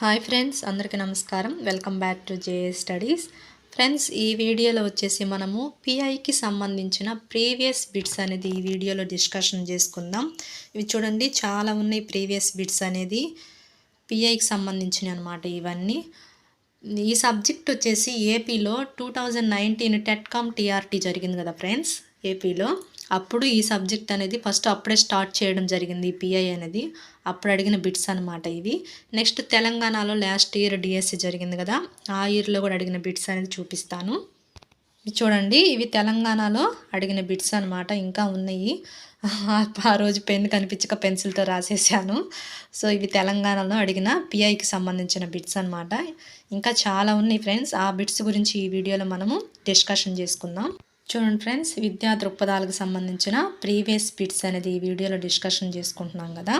Hi friends అందరికీ నమస్కారం. Welcome back to J A studies. Friends ఈ వీడియోలో వచ్చేసి మనము పిఐకి సంబంధించిన ప్రీవియస్ బిట్స్ అనేది ఈ వీడియోలో డిస్కషన్ చేసుకుందాం. ఇవి చూడండి చాలా ఉన్నాయి ప్రీవియస్ బిట్స్ అనేది. పిఐకి సంబంధించినవి అనమాట ఇవన్నీ. ఈ సబ్జెక్ట్ వచ్చేసి ఏపీలో two thousand nineteen TET cum TRT జరిగింది కదా ఫ్రెండ్స్ ఏపీలో. అప్పుడు ఈ సబ్జెక్ట్ అనేది ఫస్ట్ అప్పుడే స్టార్ట్ చేయడం జరిగింది ఈ పిఐ అనేది. అప్పుడు అడిగిన బిట్స్ అనమాట ఇవి. నెక్స్ట్ తెలంగాణలో లాస్ట్ ఇయర్ డిఎస్సి జరిగింది కదా. ఆ ఇయర్లో కూడా అడిగిన బిట్స్ అనేది చూపిస్తాను. చూడండి ఇవి తెలంగాణలో అడిగిన బిట్స్ అనమాట ఇంకా ఉన్నాయి. ఆ రోజు పెన్ కనిపించక పెన్సిల్తో రాసేసాను. సో ఇవి తెలంగాణలో అడిగిన పిఐకి సంబంధించిన బిట్స్ అనమాట ఇంకా చాలా ఉన్నాయి ఫ్రెండ్స్. ఆ బిట్స్ గురించి ఈ వీడియోలో మనము డిస్కషన్ చేసుకుందాం. చూడండి ఫ్రెండ్స్ విద్యా దృక్పథాలకు సంబంధించిన ప్రీవియస్ బిట్స్ అనేది ఈ వీడియోలో డిస్కషన్ చేసుకుంటున్నాం కదా.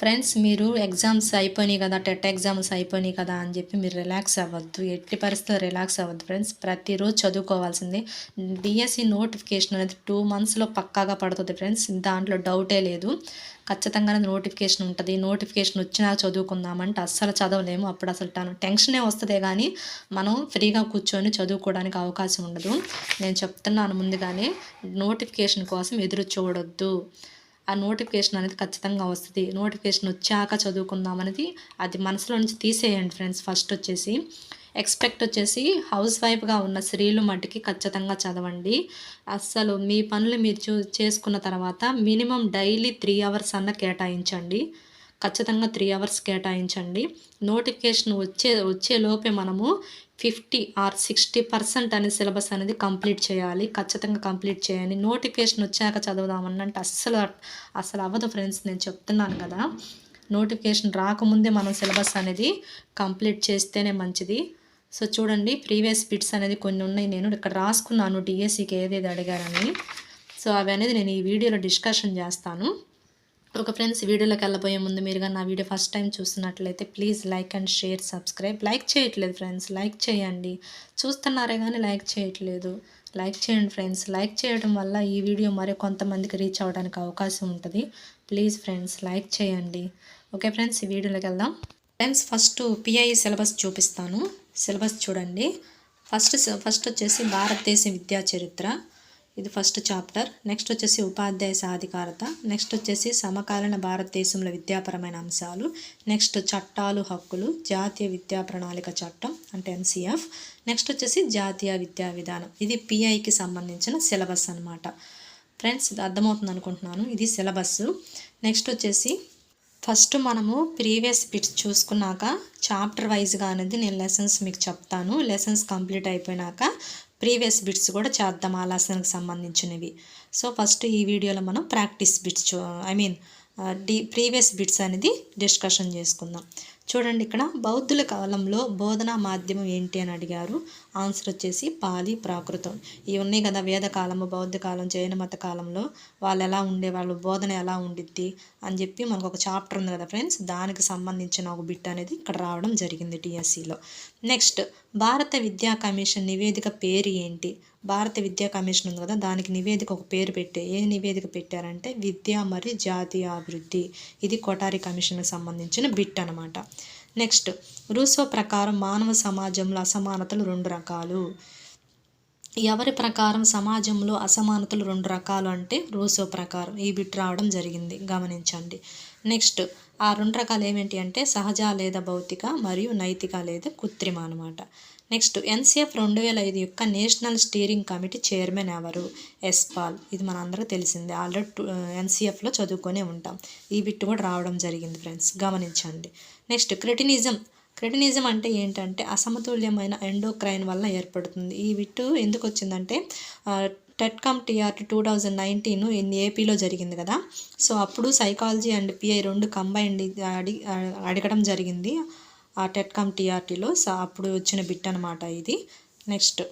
ఫ్రెండ్స్ మీరు ఎగ్జామ్స్ అయిపోయినాయి కదా టెట్ ఎగ్జామ్స్ అయిపోయినాయి కదా అని చెప్పి మీరు రిలాక్స్ అవ్వద్దు. ఎట్టి పరిస్థితుల్లో రిలాక్స్ అవ్వద్దు ఫ్రెండ్స్ ప్రతిరోజు చదువుకోవాల్సిందే. డిఎస్సి నోటిఫికేషన్ అనేది టూ మంత్స్లో పక్కాగా పడుతుంది ఫ్రెండ్స్ దాంట్లో డౌటే లేదు. ఖచ్చితంగానే నోటిఫికేషన్ ఉంటుంది. నోటిఫికేషన్ వచ్చినా చదువుకుందామంటే అస్సలు చదవలేము. అప్పుడు అసలు తను టెన్షనే వస్తుందే కానీ మనం ఫ్రీగా కూర్చొని చదువుకోవడానికి అవకాశం ఉండదు. నేను చెప్తున్నాను ముందుగానే నోటిఫికేషన్ కోసం ఎదురు చూడొద్దు. ఆ నోటిఫికేషన్ అనేది ఖచ్చితంగా వస్తుంది. నోటిఫికేషన్ వచ్చాక చదువుకుందాం అనేది అది మనసులో నుంచి తీసేయండి ఫ్రెండ్స్ ఫస్ట్ వచ్చేసి ఎక్స్పెక్ట్ వచ్చేసి హౌస్ వైఫ్గా ఉన్న స్త్రీలు మట్టికి ఖచ్చితంగా చదవండి. అస్సలు మీ పనులు మీరు చూ చేసుకున్న తర్వాత మినిమం డైలీ త్రీ అవర్స్ అన్న కేటాయించండి. ఖచ్చితంగా త్రీ అవర్స్ కేటాయించండి. నోటిఫికేషన్ వచ్చే వచ్చే లోపే మనము ఫిఫ్టీ ఆర్ సిక్స్టీ పర్సెంట్ అనే సిలబస్ అనేది కంప్లీట్ చేయాలి. ఖచ్చితంగా కంప్లీట్ చేయాలి నోటిఫికేషన్ వచ్చాక చదువుదామన్నంటే అస్సలు అసలు అవ్వదు ఫ్రెండ్స్ నేను చెప్తున్నాను కదా. నోటిఫికేషన్ రాకముందే మనం సిలబస్ అనేది కంప్లీట్ చేస్తేనే మంచిది. సో చూడండి ప్రీవియస్ బిట్స్ అనేది కొన్ని ఉన్నాయి. నేను ఇక్కడ రాసుకున్నాను డిఎస్సికి ఏదేది అడిగారని. సో అవి అనేది నేను ఈ వీడియోలో డిస్కషన్ చేస్తాను. ఒక ఫ్రెండ్స్ వీడియోలోకి వెళ్ళబోయే ముందు మీరు కానీ నా వీడియో ఫస్ట్ టైం చూస్తున్నట్లయితే please like and share subscribe. Like చేయట్లేదు ఫ్రెండ్స్ లైక్ చేయండి. చూస్తున్నారే కానీ లైక్ చేయట్లేదు. లైక్ చేయండి ఫ్రెండ్స్. లైక్ చేయడం వల్ల ఈ వీడియో మరి కొంతమందికి రీచ్ అవ్వడానికి అవకాశం ఉంటుంది. ప్లీజ్ ఫ్రెండ్స్ లైక్ చేయండి. ఓకే ఫ్రెండ్స్ ఈ వీడియోలోకి వెళ్దాం. ఫ్రెండ్స్ ఫస్ట్ పిఐ సిలబస్ చూపిస్తాను. సిలబస్ చూడండి. ఫస్ట్ ఫస్ట్ వచ్చేసి భారతదేశ విద్యా చరిత్ర. ఇది ఫస్ట్ చాప్టర్ నెక్స్ట్ వచ్చేసి ఉపాధ్యాయ సాధికారత. నెక్స్ట్ వచ్చేసి సమకాలీన భారతదేశంలో విద్యాపరమైన అంశాలు. నెక్స్ట్ చట్టాలు హక్కులు జాతీయ విద్యా ప్రణాళిక చట్టం అంటే ఎంసీఎఫ్ నెక్స్ట్ వచ్చేసి జాతీయ విద్యా విధానం. ఇది పిఐకి సంబంధించిన సిలబస్ అనమాట ఫ్రెండ్స్ ఇది అర్థమవుతుంది అనుకుంటున్నాను. ఇది సిలబస్. నెక్స్ట్ వచ్చేసి ఫస్ట్ మనము ప్రీవియస్ బిట్స్ చూసుకున్నాక చాప్టర్ వైజ్గా అనేది నేను లెసన్స్ మీకు చెప్తాను. లెసన్స్ కంప్లీట్ అయిపోయినాక ప్రీవియస్ బిట్స్ కూడా చేద్దాం ఆలాసనకు సంబంధించినవి. సో ఫస్ట్ ఈ వీడియోలో మనం practice bits I mean the previous bits అనేది డిస్కషన్ చేసుకుందాం. చూడండి ఇక్కడ బౌద్ధుల కాలంలో బోధనా మాధ్యమం ఏంటి అని అడిగారు. ఆన్సర్ వచ్చేసి పాలి ప్రాకృతం. ఇవి ఉన్నాయి కదా వేదకాలము బౌద్ధ కాలం జైన మత కాలంలో. వాళ్ళు ఎలా ఉండేవాళ్ళు బోధన ఎలా ఉండిద్ది అని చెప్పి మనకు ఒక చాప్టర్ ఉంది కదా ఫ్రెండ్స్? దానికి సంబంధించిన ఒక బిట్ అనేది ఇక్కడ రావడం జరిగింది టీఎస్సీలో. నెక్స్ట్ భారత విద్యా కమిషన్ నివేదిక పేరు ఏంటి? భారత విద్యా కమిషన్ ఉంది కదా దానికి నివేదిక ఒక పేరు పెట్టే ఏ నివేదిక పెట్టారంటే విద్య మరియు జాతీయ అభివృద్ధి. ఇది కొటారి కమిషన్కి సంబంధించిన బిట్ అనమాట నెక్స్ట్ రూసో ప్రకారం మానవ సమాజంలో అసమానతలు రెండు రకాలు. ఎవరి ప్రకారం సమాజంలో అసమానతలు రెండు రకాలు అంటే రూసో ప్రకారం. ఈ బిట్ రావడం జరిగింది. గమనించండి. నెక్స్ట్ ఆ రెండు రకాలు ఏమిటి అంటే సహజ లేదా భౌతిక మరియు నైతిక లేదా కృత్రిమ అనమాట నెక్స్ట్ ఎన్సీఎఫ్ రెండు వేల ఐదు యొక్క నేషనల్ స్టీరింగ్ కమిటీ చైర్మన్ ఎవరు? ఎస్పాల్ ఇది మనందరికీ తెలిసిందే. ఆల్రెడీ ఎన్సీఎఫ్లో చదువుకొనే ఉంటాం. ఈ బిట్ కూడా రావడం జరిగింది ఫ్రెండ్స్. గమనించండి. Next cretinism. క్రిటినిజం అంటే ఏంటంటే అసమతుల్యమైన ఎండోక్రైన్ వల్ల ఏర్పడుతుంది. ఈ బిట్టు ఎందుకు వచ్చిందంటే TET cum TRT two thousand nineteen ఏపీలో జరిగింది కదా. సో అప్పుడు సైకాలజీ అండ్ పిఐ రెండు కంబైండ్ అడి అడగడం జరిగింది. టెట్కామ్ టీఆర్టీలో సో అప్పుడు వచ్చిన బిట్ అనమాట ఇది. నెక్స్ట్.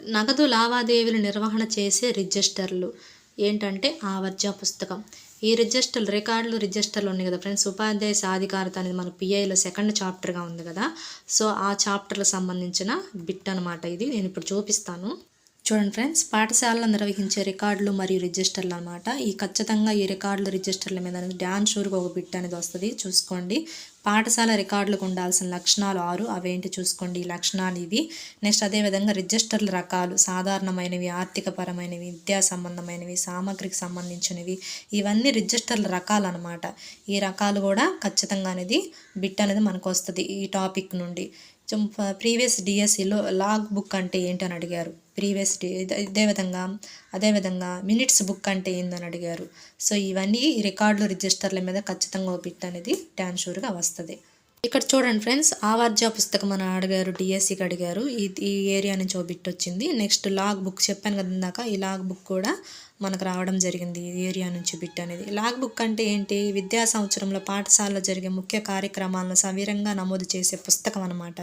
నగదు లావాదేవీలు నిర్వహణ చేసే రిజిస్టర్లు ఏంటంటే ఆవర్జ పుస్తకం. ఈ రిజిస్టర్లు రికార్డులు రిజిస్టర్లు ఉన్నాయి కదా ఫ్రెండ్స్. ఉపాధ్యాయ సాధికారత అనేది మన పిఐలో సెకండ్ చాప్టర్గా ఉంది కదా. సో ఆ చాప్టర్లకు సంబంధించిన బిట్ అనమాట ఇది. నేను ఇప్పుడు చూపిస్తాను. చూడండి ఫ్రెండ్స్ పాఠశాలలో నిర్వహించే రికార్డులు మరియు రిజిస్టర్లు అనమాట ఈ ఖచ్చితంగా ఈ రికార్డులు రిజిస్టర్ల మీద డ్యాన్స్ షూర్గా ఒక బిట్ అనేది వస్తుంది. చూసుకోండి. పాఠశాల రికార్డులకు ఉండాల్సిన లక్షణాలు ఆరు. అవేంటి చూసుకోండి? ఈ లక్షణాలు ఇవి. నెక్స్ట్ అదేవిధంగా రిజిస్టర్ల రకాలు సాధారణమైనవి ఆర్థికపరమైనవి విద్యా సంబంధమైనవి సామగ్రికి సంబంధించినవి. ఇవన్నీ రిజిస్టర్ల రకాలు అనమాట ఈ రకాలు కూడా ఖచ్చితంగా అనేది బిట్ అనేది మనకు వస్తుంది ఈ టాపిక్ నుండి. ప్రీవియస్ డిఎస్సిలో లాగ్ బుక్ అంటే ఏంటని అడిగారు. ప్రీవియస్ డి ఇదే విధంగా అదేవిధంగా మినిట్స్ బుక్ అంటే ఏందని అడిగారు. సో ఇవన్నీ రికార్డులు రిజిస్టర్ల మీద ఖచ్చితంగా ఒక బిట్ అనేది ట్యాన్షూర్గా వస్తుంది. ఇక్కడ చూడండి ఫ్రెండ్స్ ఆవార్జా పుస్తకం అని అడిగారు డిఎస్సికి అడిగారు. ఈ ఈ ఏరియా నుంచి ఒక బిట్ వచ్చింది. నెక్స్ట్ లాగ్ బుక్ చెప్పాను కదా ఇందాక ఈ లాగ్ బుక్ కూడా మనకు రావడం జరిగింది ఈ ఏరియా నుంచి బిట్ అనేది. లాగ్ బుక్ అంటే ఏంటి? విద్యా సంవత్సరంలో పాఠశాలలో జరిగే ముఖ్య కార్యక్రమాలను సవీరంగా నమోదు చేసే పుస్తకం అనమాట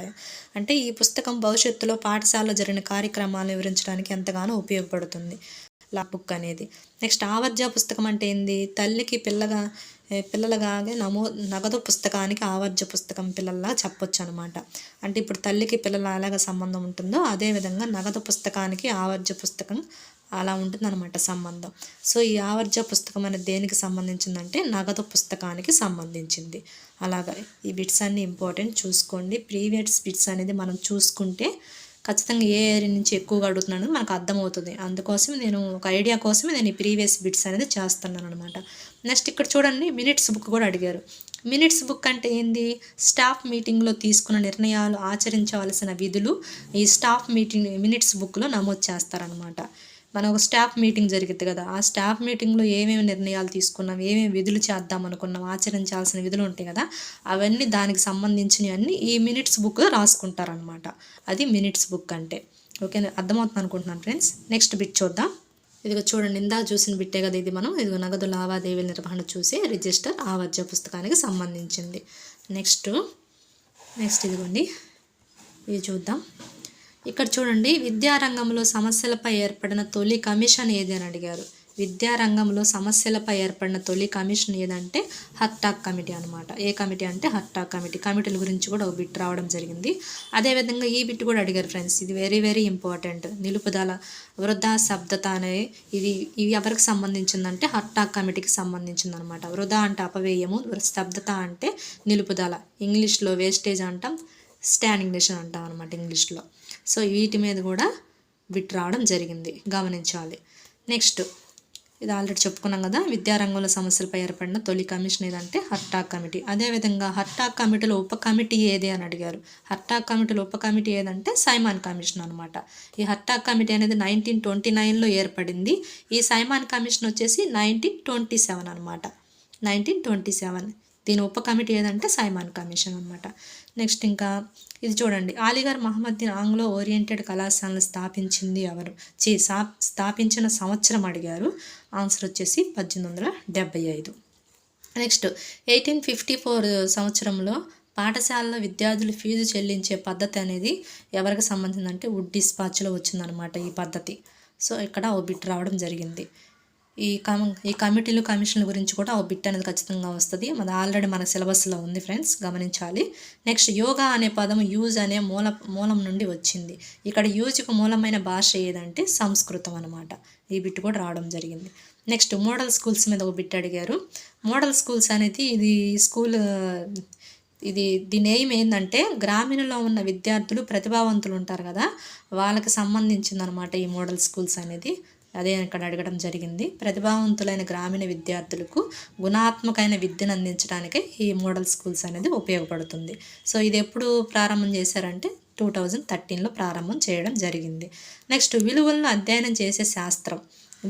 అంటే ఈ పుస్తకం భవిష్యత్తులో పాఠశాలలో జరిగిన కార్యక్రమాలను వివరించడానికి ఎంతగానో ఉపయోగపడుతుంది లాగ్ బుక్ అనేది. నెక్స్ట్ ఆవర్జా పుస్తకం అంటే ఏంది? తల్లికి పిల్లగా పిల్లలగానే నమో నగదు పుస్తకానికి ఆవర్జ పుస్తకం పిల్లల్లా చెప్పొచ్చు అనమాట అంటే ఇప్పుడు తల్లికి పిల్లల ఎలాగ సంబంధం ఉంటుందో అదేవిధంగా నగదు పుస్తకానికి ఆవర్జ పుస్తకం అలా ఉంటుందన్నమాట సంబంధం. సో ఈ ఆవర్జ పుస్తకం అనేది దేనికి సంబంధించిందంటే నగదు పుస్తకానికి సంబంధించింది. అలాగా ఈ బిట్స్ అన్ని ఇంపార్టెంట్ చూసుకోండి. ప్రీవియస్ బిట్స్ అనేది మనం చూసుకుంటే ఖచ్చితంగా ఏ ఏరియా నుంచి ఎక్కువగా అడుగుతున్నాను మనకు అర్థమవుతుంది. అందుకోసం నేను ఒక ఐడియా కోసమే నేను ఈ ప్రీవియస్ బిట్స్ అనేది చేస్తున్నాను అనమాట నెక్స్ట్ ఇక్కడ చూడండి మినిట్స్ బుక్ కూడా అడిగారు. మినిట్స్ బుక్ అంటే ఏంది? స్టాఫ్ మీటింగ్లో తీసుకున్న నిర్ణయాలు ఆచరించవలసిన విధులు ఈ స్టాఫ్ మీటింగ్ మినిట్స్ బుక్లో నమోదు చేస్తారనమాట మనం ఒక స్టాఫ్ మీటింగ్ జరిగింది కదా ఆ స్టాఫ్ మీటింగ్లో ఏమేమి నిర్ణయాలు తీసుకున్నాం ఏమేమి విధులు చేద్దాం అనుకున్నాం ఆచరించాల్సిన విధులు ఉంటాయి కదా అవన్నీ దానికి సంబంధించినవి అన్నీ ఈ మినిట్స్ బుక్ రాసుకుంటారనమాట అది మినిట్స్ బుక్ అంటే. ఓకే అర్థమవుతుంది అనుకుంటున్నాను ఫ్రెండ్స్. నెక్స్ట్ బిట్ చూద్దాం. ఇదిగో చూడండి ఇందా చూసిన బిట్టే కదా ఇది మనం. ఇదిగో నగదు లావాదేవీల నిర్వహణ చూసి రిజిస్టర్ ఆవర్జ పుస్తకానికి సంబంధించింది. నెక్స్ట్ నెక్స్ట్ ఇదిగోండి. ఇది చూద్దాం. ఇక్కడ చూడండి విద్యారంగంలో సమస్యలపై ఏర్పడిన తొలి కమిషన్ ఏది అని అడిగారు. విద్యారంగంలో సమస్యలపై ఏర్పడిన తొలి కమిషన్ ఏదంటే హర్టాక్ కమిటీ అనమాట ఏ కమిటీ అంటే హర్టాక్ కమిటీ. కమిటీల గురించి కూడా ఒక బిట్ రావడం జరిగింది. అదేవిధంగా ఈ బిట్ కూడా అడిగారు ఫ్రెండ్స్. ఇది వెరీ వెరీ ఇంపార్టెంట్. నిలుపుదల వృధా శబ్దత అనే ఇది ఇవి ఎవరికి సంబంధించిందంటే హర్టాక్ కమిటీకి సంబంధించింది అనమాట వృధా అంటే అపవేయము శబ్దత అంటే నిలుపుదల. ఇంగ్లీష్లో వేస్టేజ్ అంటాం స్టాండింగ్ నేషన్ అంటాం అనమాట ఇంగ్లీష్లో. సో వీటి మీద కూడా బిట్ రావడం జరిగింది. గమనించాలి. నెక్స్ట్ ఇది ఆల్రెడీ చెప్పుకున్నాం కదా విద్యారంగంలో సమస్యలపై ఏర్పడిన తొలి కమిషన్ ఏదంటే హర్టాక్ కమిటీ. అదేవిధంగా హర్టాక్ కమిటీలో ఉప కమిటీ ఏది అని అడిగారు. హర్టాక్ కమిటీలో ఉప కమిటీ ఏదంటే సైమాన్ కమిషన్ అనమాట ఈ హర్టాక్ కమిటీ అనేది నైన్టీన్ ట్వంటీ నైన్లో ఏర్పడింది. ఈ సైమాన్ కమిషన్ వచ్చేసి నైన్టీన్ ట్వంటీ సెవెన్ అనమాట నైన్టీన్ ట్వంటీ సెవెన్. దీని ఉప కమిటీ ఏదంటే సైమాన్ కమిషన్ అనమాట నెక్స్ట్ ఇంకా ఇది చూడండి. అలీగర్ మహమ్మద్దీన్ ఆంగ్లో ఓరియంటెడ్ కళాశాలను స్థాపించింది ఎవరు? చే స్థాపించిన సంవత్సరం అడిగారు. ఆన్సర్ వచ్చేసి పద్దెనిమిది వందల డెబ్బై ఐదు. నెక్స్ట్ ఎయిటీన్ ఫిఫ్టీ ఫోర్ సంవత్సరంలో పాఠశాలలో విద్యార్థులు ఫీజు చెల్లించే పద్ధతి అనేది ఎవరికి సంబంధించిందంటే వుడ్ డిస్పాచ్లో వచ్చిందనమాట ఈ పద్ధతి. సో ఇక్కడ ఓ బిట్ రావడం జరిగింది. ఈ కమ్ ఈ కమిటీలు కమిషన్ల గురించి కూడా ఒక బిట్ అనేది ఖచ్చితంగా వస్తుంది. మన ఆల్రెడీ మన సిలబస్లో ఉంది ఫ్రెండ్స్ గమనించాలి. నెక్స్ట్ యోగా అనే పదం యూజ్ అనే మూల మూలం నుండి వచ్చింది. ఇక్కడ యూజ్కు మూలమైన భాష ఏదంటే సంస్కృతం అనమాట ఈ బిట్ కూడా రావడం జరిగింది. నెక్స్ట్ మోడల్ స్కూల్స్ మీద ఒక బిట్ అడిగారు. మోడల్ స్కూల్స్ అనేది ఇది స్కూల్ ఇది దీని ఎయిమ్ ఏంటంటే గ్రామీణంలో ఉన్న విద్యార్థులు ప్రతిభావంతులు ఉంటారు కదా వాళ్ళకి సంబంధించిందనమాట ఈ మోడల్ స్కూల్స్ అనేది. అదే ఇక్కడ అడగడం జరిగింది. ప్రతిభావంతులైన గ్రామీణ విద్యార్థులకు గుణాత్మకమైన విద్యను అందించడానికి ఈ మోడల్ స్కూల్స్ అనేది ఉపయోగపడుతుంది. సో ఇది ఎప్పుడు ప్రారంభం చేశారంటే టూ థౌజండ్ థర్టీన్లో ప్రారంభం చేయడం జరిగింది. నెక్స్ట్ విలువలను అధ్యయనం చేసే శాస్త్రం.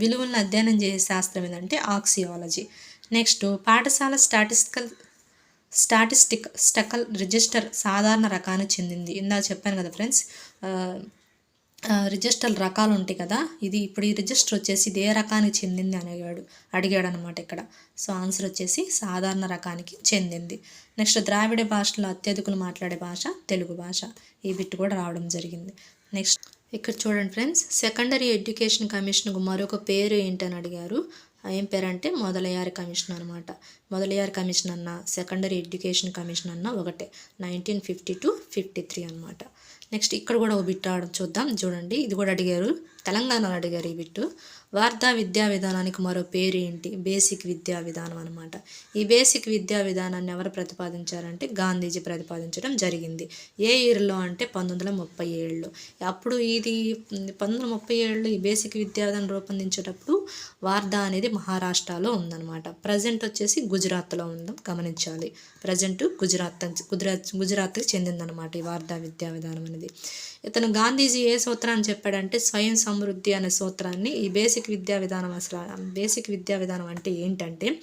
విలువలను అధ్యయనం చేసే శాస్త్రం ఏంటంటే ఆక్సియాలజీ. నెక్స్ట్ పాఠశాల స్టాటిస్టికల్ స్టాటిస్టిక్ స్టకల్ రిజిస్టర్ సాధారణ రకానికి చెందింది. ఇందా చెప్పాను కదా ఫ్రెండ్స్ రిజిస్టర్ రకాలు ఉంటాయి కదా ఇది ఇప్పుడు ఈ రిజిస్టర్ వచ్చేసి ఇదే రకానికి చెందింది అనేవాడు అడిగాడు అనమాట ఇక్కడ. సో ఆన్సర్ వచ్చేసి సాధారణ రకానికి చెందింది. నెక్స్ట్ ద్రావిడ భాషలో అత్యధికులు మాట్లాడే భాష తెలుగు భాష. ఈ బిట్ కూడా రావడం జరిగింది. నెక్స్ట్ ఇక్కడ చూడండి ఫ్రెండ్స్ సెకండరీ ఎడ్యుకేషన్ కమిషన్కు మరొక పేరు ఏంటని అడిగారు. ఏం పేరు అంటే మొదలయ్యారి కమిషన్ అనమాట. మొదలయ్యారి కమిషన్ అన్న సెకండరీ ఎడ్యుకేషన్ కమిషన్ అన్న ఒకటే nineteen fifty two fifty three అనమాట. నెక్స్ట్ ఇక్కడ కూడా ఓ బిట్ ఆడ చూద్దాం. చూడండి ఇది కూడా అడిగారు. తెలంగాణలో అడిగారు ఈ బిట్టు. వార్తా విద్యా విధానానికి మరో పేరు ఏంటి బేసిక్ విద్యా విధానం అనమాట ఈ బేసిక్ విద్యా విధానాన్ని ఎవరు ప్రతిపాదించారంటే గాంధీజీ ప్రతిపాదించడం జరిగింది. ఏ ఇయర్లో అంటే పంతొమ్మిది వందల ముప్పై ఏళ్ళు అప్పుడు ఇది పంతొమ్మిది వందల ముప్పై ఏళ్ళలో ఈ బేసిక్ విద్యా విధానం రూపొందించేటప్పుడు వార్ధా అనేది మహారాష్ట్రలో ఉందన్నమాట. ప్రజెంట్ వచ్చేసి గుజరాత్లో ఉందాం గమనించాలి. ప్రజెంట్ గుజరాత్ గుజరాత్ గుజరాత్కి చెందిందనమాట ఈ వార్ధా విద్యా విధానం అనేది. ఇతను గాంధీజీ ఏ సూత్రాన్ని చెప్పాడంటే స్వయం సమృద్ధి అనే సూత్రాన్ని ఈ బేసిక్ విద్యా విధానం అసలు బేసిక్ విద్యా విధానం అంటే ఏంటంటే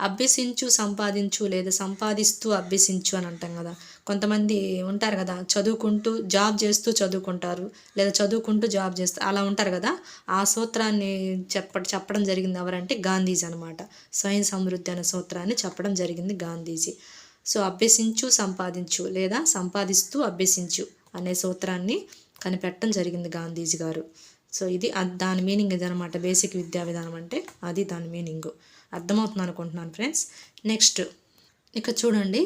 అభ్యసించు సంపాదించు లేదా సంపాదిస్తూ అభ్యసించు అని అంటాం కదా. కొంతమంది ఉంటారు కదా చదువుకుంటూ జాబ్ చేస్తూ చదువుకుంటారు లేదా చదువుకుంటూ జాబ్ చేస్తూ అలా ఉంటారు కదా. ఆ సూత్రాన్ని చెప్ప చెప్పడం జరిగింది ఎవరంటే గాంధీజీ అనమాట స్వయం సమృద్ధి అనే సూత్రాన్ని చెప్పడం జరిగింది గాంధీజీ. సో అభ్యసించు సంపాదించు లేదా సంపాదిస్తూ అభ్యసించు అనే సూత్రాన్ని కనిపెట్టడం జరిగింది గాంధీజీ గారు. సో ఇది దాని మీనింగ్ ఇది అనమాట బేసిక్ విద్యా విధానం అంటే అది దాని మీనింగ్. అర్థమవుతుంది అనుకుంటున్నాను ఫ్రెండ్స్? నెక్స్ట్ ఇక చూడండి.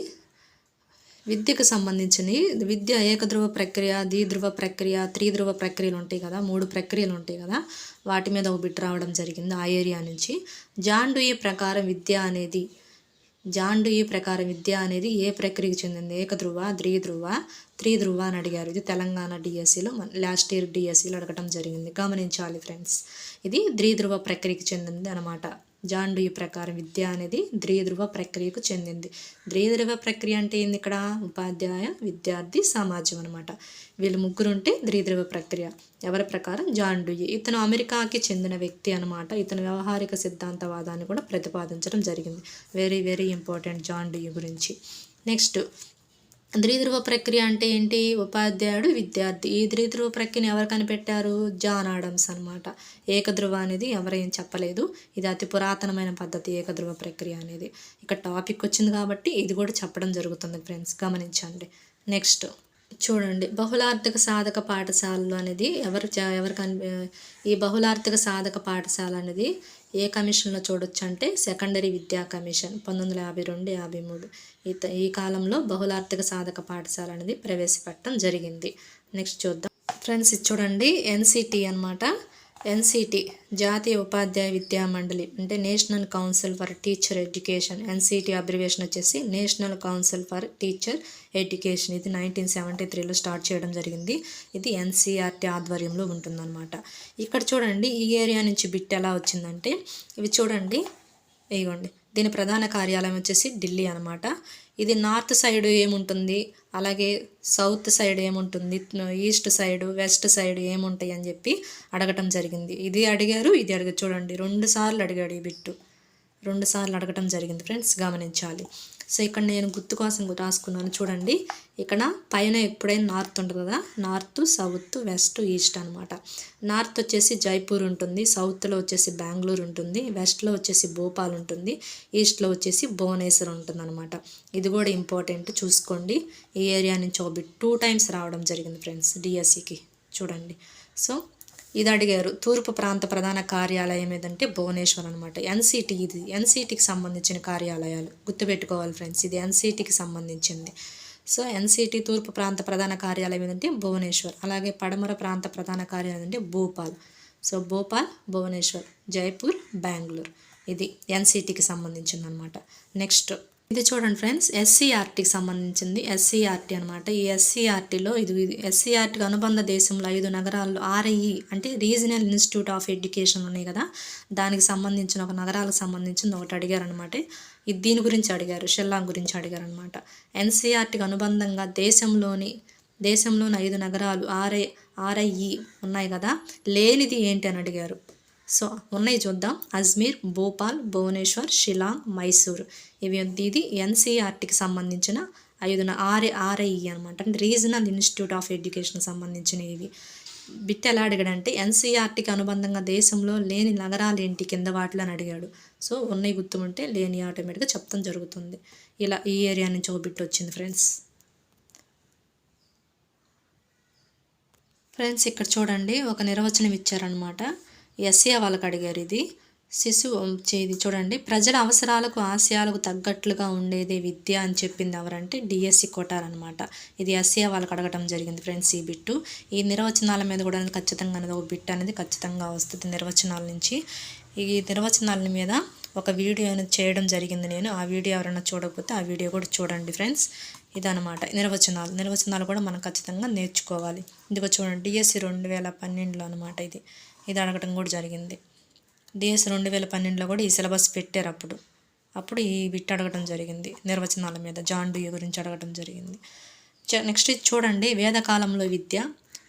విద్యకు సంబంధించినవి. విద్య ఏకధ్రువ ప్రక్రియ ద్విధ్రువ ప్రక్రియ త్రిధ్రువ ప్రక్రియలు ఉంటాయి కదా. మూడు ప్రక్రియలు ఉంటాయి కదా. వాటి మీద ఒక బిట్ రావడం జరిగింది ఆ ఏరియా నుంచి. జాండుయి ప్రకారం విద్య అనేది జాండుయి ప్రకారం విద్య అనేది ఏ ప్రక్రియకు చెందింది? ఏకధ్రువ ద్విధ్రువ త్రిధ్రువ అని అడిగారు. ఇది తెలంగాణ డిఎస్సిలో లాస్ట్ ఇయర్ డిఎస్సిలో అడగటం జరిగింది. గమనించాలి ఫ్రెండ్స్. ఇది ద్విధ్రువ ప్రక్రియకు చెందింది అనమాట జాండుయి ప్రకారం విద్య అనేది ద్విధ్రువ ప్రక్రియకు చెందింది. ద్విధ్రువ ప్రక్రియ అంటే ఏంది ఇక్కడ? ఉపాధ్యాయ విద్యార్థి సమాజం అనమాట వీళ్ళు ముగ్గురు ఉంటే ద్విధ్రువ ప్రక్రియ. ఎవరి ప్రకారం? జాండుయి. ఇతను అమెరికాకి చెందిన వ్యక్తి అనమాట ఇతను వ్యవహారిక సిద్ధాంతవాదాన్ని కూడా ప్రతిపాదించడం జరిగింది. వెరీ వెరీ ఇంపార్టెంట్ జాండుయి గురించి. నెక్స్ట్ ద్విధ్రువ ప్రక్రియ అంటే ఏంటి? ఉపాధ్యాయుడు విద్యార్థి. ఈ ద్విధ్రువ ప్రక్రియను ఎవరు కనిపెట్టారు? జాన్ ఆడమ్స్ అనమాట ఏకధ్రువ అనేది ఎవరేం చెప్పలేదు. ఇది అతి పురాతనమైన పద్ధతి ఏకధ్రువ ప్రక్రియ అనేది. ఇక్కడ టాపిక్ వచ్చింది కాబట్టి ఇది కూడా చెప్పడం జరుగుతుంది ఫ్రెండ్స్. గమనించండి. నెక్స్ట్. చూడండి బహుళార్థక సాధక పాఠశాలలు అనేది ఎవరు ఎవరు కని ఈ బహుళార్థక సాధక పాఠశాల అనేది ఏ కమిషన్లో చూడొచ్చు అంటే సెకండరీ విద్యా కమిషన్ పంతొమ్మిది వందల యాభై రెండు యాభై మూడు. ఈ ఈ కాలంలో బహుళార్థక సాధక పాఠశాల అనేది ప్రవేశపెట్టడం జరిగింది. నెక్స్ట్ చూద్దాం. ఫ్రెండ్స్ ఇది చూడండి ఎన్సిటి అనమాట ఎన్సిటి జాతీయ ఉపాధ్యాయ విద్యా మండలి అంటే national council for teacher education. NCT abbreviation వచ్చేసి national council for teacher education. ఇది నైన్టీన్ సెవెంటీ త్రీలో స్టార్ట్ చేయడం జరిగింది. ఇది ఎన్సీఆర్టీ ఆధ్వర్యంలో ఉంటుందన్నమాట. ఇక్కడ చూడండి ఈ ఏరియా నుంచి బిట్ ఎలా వచ్చిందంటే ఇవి చూడండి ఇగోండి. దీని ప్రధాన కార్యాలయం వచ్చేసి ఢిల్లీ అనమాట ఇది నార్త్ సైడ్ ఏముంటుంది? అలాగే సౌత్ సైడ్ ఏముంటుంది? ఈస్ట్ సైడ్ వెస్ట్ సైడ్ ఏముంటాయి అని చెప్పి అడగటం జరిగింది. ఇది అడిగారు ఇది అడిగారు చూడండి రెండు సార్లు అడిగాడు ఈ బిట్టు. రెండు సార్లు అడగటం జరిగింది ఫ్రెండ్స్ గమనించాలి. సో ఇక్కడ నేను గుర్తు కోసం రాసుకున్నాను. చూడండి. ఇక్కడ పైన ఎప్పుడైనా నార్త్ ఉంటుంది కదా? నార్త్ సౌత్ వెస్ట్ ఈస్ట్ అనమాట నార్త్ వచ్చేసి జైపూర్ ఉంటుంది. సౌత్లో వచ్చేసి బెంగళూరు ఉంటుంది. వెస్ట్లో వచ్చేసి భోపాల్ ఉంటుంది. ఈస్ట్లో వచ్చేసి భువనేశ్వర్ ఉంటుంది అనమాట ఇది కూడా ఇంపార్టెంట్. చూసుకోండి. ఈ ఏరియా నుంచి ఒక టూ టైమ్స్ రావడం జరిగింది ఫ్రెండ్స్ డిఎస్సికి చూడండి. సో ఇది అడిగారు తూర్పు ప్రాంత ప్రధాన కార్యాలయం ఏదంటే భువనేశ్వర్ అనమాట ఎన్సిటి ఇది. ఎన్సిటికి సంబంధించిన కార్యాలయాలు. గుర్తుపెట్టుకోవాలి ఫ్రెండ్స్ ఇది ఎన్సిటికి సంబంధించింది. సో ఎన్సిటి తూర్పు ప్రాంత ప్రధాన కార్యాలయం ఏంటంటే భువనేశ్వర్. అలాగే పడమర ప్రాంత ప్రధాన కార్యాలయం అంటే భోపాల్. సో భోపాల్ భువనేశ్వర్ జైపూర్ బెంగళూరు. ఇది ఎన్సిటికి సంబంధించింది అనమాట నెక్స్ట్ ఇది చూడండి ఫ్రెండ్స్ ఎస్సీఆర్టీకి సంబంధించింది. ఎస్సీఆర్టీ అనమాట ఈ ఎస్సీఆర్టీలో ఇది ఎస్సీఆర్టీకి అనుబంధ దేశంలో ఐదు నగరాల్లో ఆర్ఐఈ అంటే రీజనల్ ఇన్స్టిట్యూట్ ఆఫ్ ఎడ్యుకేషన్ ఉన్నాయి కదా? దానికి సంబంధించిన ఒక నగరాలకు సంబంధించింది ఒకటి అడిగారు అనమాట ఇది దీని గురించి అడిగారు షిల్లాంగ్ గురించి అడిగారు అనమాట ఎన్సీఆర్టీకి అనుబంధంగా దేశంలోని దేశంలోని ఐదు నగరాలు ఆర్ఐ ఆర్ఐఈ ఉన్నాయి కదా? లేనిది ఏంటి అని అడిగారు. సో ఉన్నాయి చూద్దాం. అజ్మీర్ భోపాల్ భువనేశ్వర్ షిలాంగ్ మైసూర్. ఇవి ఇది ఎన్సీఆర్టీకి సంబంధించిన ఐదు ఆర్ఏ ఆర్ఐఈ అనమాట అంటే రీజనల్ ఇన్స్టిట్యూట్ ఆఫ్ ఎడ్యుకేషన్ సంబంధించిన ఇవి. బిట్ ఎలా అడిగాడంటే ఎన్సీఆర్టీకి అనుబంధంగా దేశంలో లేని నగరాలు ఏంటి? కింద వాటిలో అని అడిగాడు. సో ఉన్నాయి గుర్తుముంటే లేని ఆటోమేటిక్గా చెప్తాం జరుగుతుంది. ఇలా ఈ ఏరియా నుంచి ఒక బిట్ వచ్చింది ఫ్రెండ్స్. ఫ్రెండ్స్ ఇక్కడ చూడండి. ఒక నిర్వచనం ఇచ్చారనమాట ఎస్ఏ వాళ్ళకి అడిగారు ఇది. శిశువు ఇది చూడండి. ప్రజల అవసరాలకు ఆశయాలకు తగ్గట్లుగా ఉండేదే విద్య అని చెప్పింది ఎవరంటే డిఎస్సి కోటార్ అనమాట ఇది ఎస్ఏ వాళ్ళకి అడగటం జరిగింది ఫ్రెండ్స్ ఈ బిట్టు. ఈ నిర్వచనాల మీద కూడా ఖచ్చితంగా అనేది ఒక బిట్ అనేది ఖచ్చితంగా వస్తుంది నిర్వచనాల నుంచి. ఈ నిర్వచనాల మీద ఒక వీడియో అనేది చేయడం జరిగింది నేను. ఆ వీడియో ఎవరైనా చూడకపోతే ఆ వీడియో కూడా చూడండి ఫ్రెండ్స్. ఇదనమాట నిర్వచనాలు. నిర్వచనాలు కూడా మనం ఖచ్చితంగా నేర్చుకోవాలి. ఇదిగో చూడండి డిఎస్సి రెండు వేల పన్నెండులో అనమాట ఇది. ఇది అడగటం కూడా జరిగింది. డిఎస్ రెండు వేల పన్నెండులో కూడా ఈ సిలబస్ పెట్టారు అప్పుడు. అప్పుడు ఈ బిట్ అడగటం జరిగింది నిర్వచనాల మీద జాన్ డూ గురించి అడగటం జరిగింది. నెక్స్ట్ ఇది చూడండి వేదకాలంలో విద్య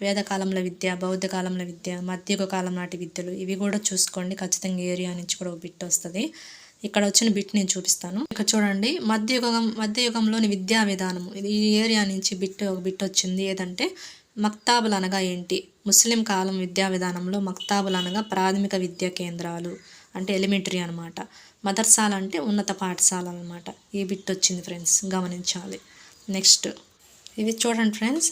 వేదకాలంలో విద్య బౌద్ధ కాలంలో విద్య మధ్యయుగ కాలం నాటి విద్యలు ఇవి కూడా చూసుకోండి. ఖచ్చితంగా ఏరియా నుంచి కూడా ఒక బిట్ వస్తుంది. ఇక్కడ వచ్చిన బిట్ నేను చూపిస్తాను. ఇక్కడ చూడండి మధ్యయుగం మధ్యయుగంలోని విద్యా విధానం ఇది ఈ ఏరియా నుంచి బిట్ ఒక బిట్ వచ్చింది. ఏదంటే మక్తాబులు అనగా ఏంటి? ముస్లిం కాలం విద్యా విధానంలో మక్తాబులు అనగా ప్రాథమిక విద్యా కేంద్రాలు అంటే ఎలిమెంటరీ అనమాట మదర్సాల అంటే ఉన్నత పాఠశాల అనమాట ఈ బిట్ వచ్చింది ఫ్రెండ్స్? గమనించాలి. నెక్స్ట్. ఇవి చూడండి ఫ్రెండ్స్.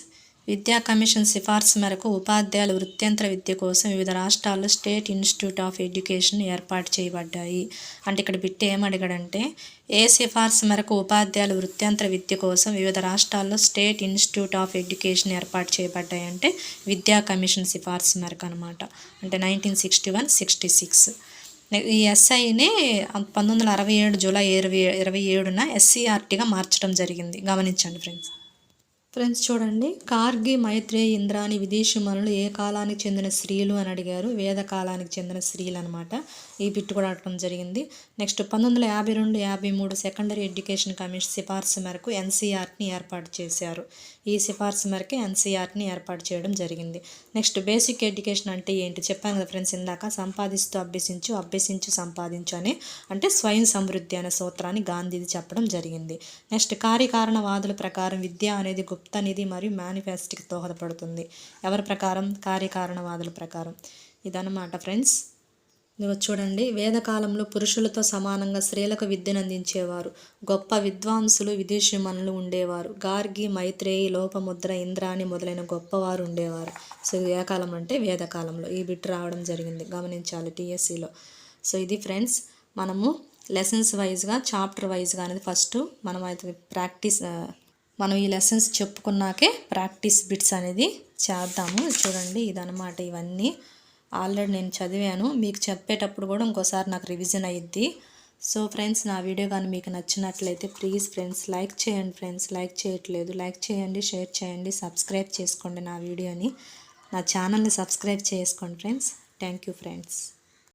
విద్యా కమిషన్ సిఫార్సు మేరకు ఉపాధ్యాయుల వృత్యంతర విద్య కోసం వివిధ రాష్ట్రాల్లో స్టేట్ ఇన్స్టిట్యూట్ ఆఫ్ ఎడ్యుకేషన్ ఏర్పాటు చేయబడ్డాయి. అంటే ఇక్కడ బిట్టి ఏమడిగాడంటే ఏ సిఫార్సు మేరకు ఉపాధ్యాయుల వృత్యంతర విద్య కోసం వివిధ రాష్ట్రాల్లో స్టేట్ ఇన్స్టిట్యూట్ ఆఫ్ ఎడ్యుకేషన్ ఏర్పాటు చేయబడ్డాయి అంటే విద్యా కమిషన్ సిఫార్సు మేరకు అనమాట అంటే nineteen sixty one sixty six. ఈ ఎస్ఐని పంతొమ్మిది వందల అరవై ఏడు జూలై ఇరవై ఇరవై ఏడున ఎస్సీఆర్టీగా మార్చడం జరిగింది. గమనించండి ఫ్రెండ్స్. ఫ్రెండ్స్ చూడండి. కార్గి మైత్రేయ ఇంద్రాని విదేశీ మనులు ఏ కాలానికి చెందిన స్త్రీలు అని అడిగారు. వేద కాలానికి చెందిన స్త్రీలు అనమాట ఈ బిట్ కూడా అడగడం జరిగింది. నెక్స్ట్ పంతొమ్మిది వందల యాభై రెండు యాభై మూడు సెకండరీ ఎడ్యుకేషన్ కమిషన్ సిఫార్సు మేరకు ఎన్సీఆర్ని ఏర్పాటు చేశారు. ఈ సిఫార్సు మేరకు ఎన్సీఆర్ని ఏర్పాటు చేయడం జరిగింది. నెక్స్ట్ బేసిక్ ఎడ్యుకేషన్ అంటే ఏంటి? చెప్పాను కదా ఫ్రెండ్స్ ఇందాక సంపాదిస్తూ అభ్యసించు అభ్యసించు సంపాదించు అని అంటే స్వయం సమృద్ధి అనే సూత్రాన్ని గాంధీది చెప్పడం జరిగింది. నెక్స్ట్ కార్యకారణవాదుల ప్రకారం విద్య అనేది గుప్త నిధి మరియు మేనిఫెస్టోకి దోహదపడుతుంది. ఎవరి ప్రకారం? కార్యకారణవాదుల ప్రకారం. ఇదన్నమాట ఫ్రెండ్స్. చూడండి. వేదకాలంలో పురుషులతో సమానంగా స్త్రీలకు విద్యను అందించేవారు గొప్ప విద్వాంసులు విదేశీమనులు ఉండేవారు. గార్గి మైత్రేయి లోపముద్ర ఇంద్రాని మొదలైన గొప్పవారు ఉండేవారు. సో ఇది ఏ కాలం అంటే వేదకాలంలో ఈ బిట్ రావడం జరిగింది. గమనించాలి టీఎస్సీలో. సో ఇది ఫ్రెండ్స్ మనము లెసన్స్ వైజ్గా చాప్టర్ వైజ్గా అనేది ఫస్ట్ మనం అయితే ప్రాక్టీస్ మనం ఈ లెసన్స్ చెప్పుకున్నాకే ప్రాక్టీస్ బిట్స్ అనేది చేద్దాము. చూడండి ఇదనమాట ఇవన్నీ. ఆల్రెడీ నేను చదివాను. మీకు చెప్పేటప్పుడు కూడా ఇంకోసారి నాకు రివిజన్ అయ్యిద్ది సో ఫ్రెండ్స్ నా వీడియో కానీ మీకు నచ్చినట్లయితే ప్లీజ్ ఫ్రెండ్స్ లైక్ చేయండి ఫ్రెండ్స్ లైక్ చేయట్లేదు. లైక్ చేయండి షేర్ చేయండి సబ్స్క్రైబ్ చేసుకోండి నా వీడియోని. నా ఛానల్ని సబ్స్క్రైబ్ చేసుకోండి ఫ్రెండ్స్ థ్యాంక్ యూ ఫ్రెండ్స్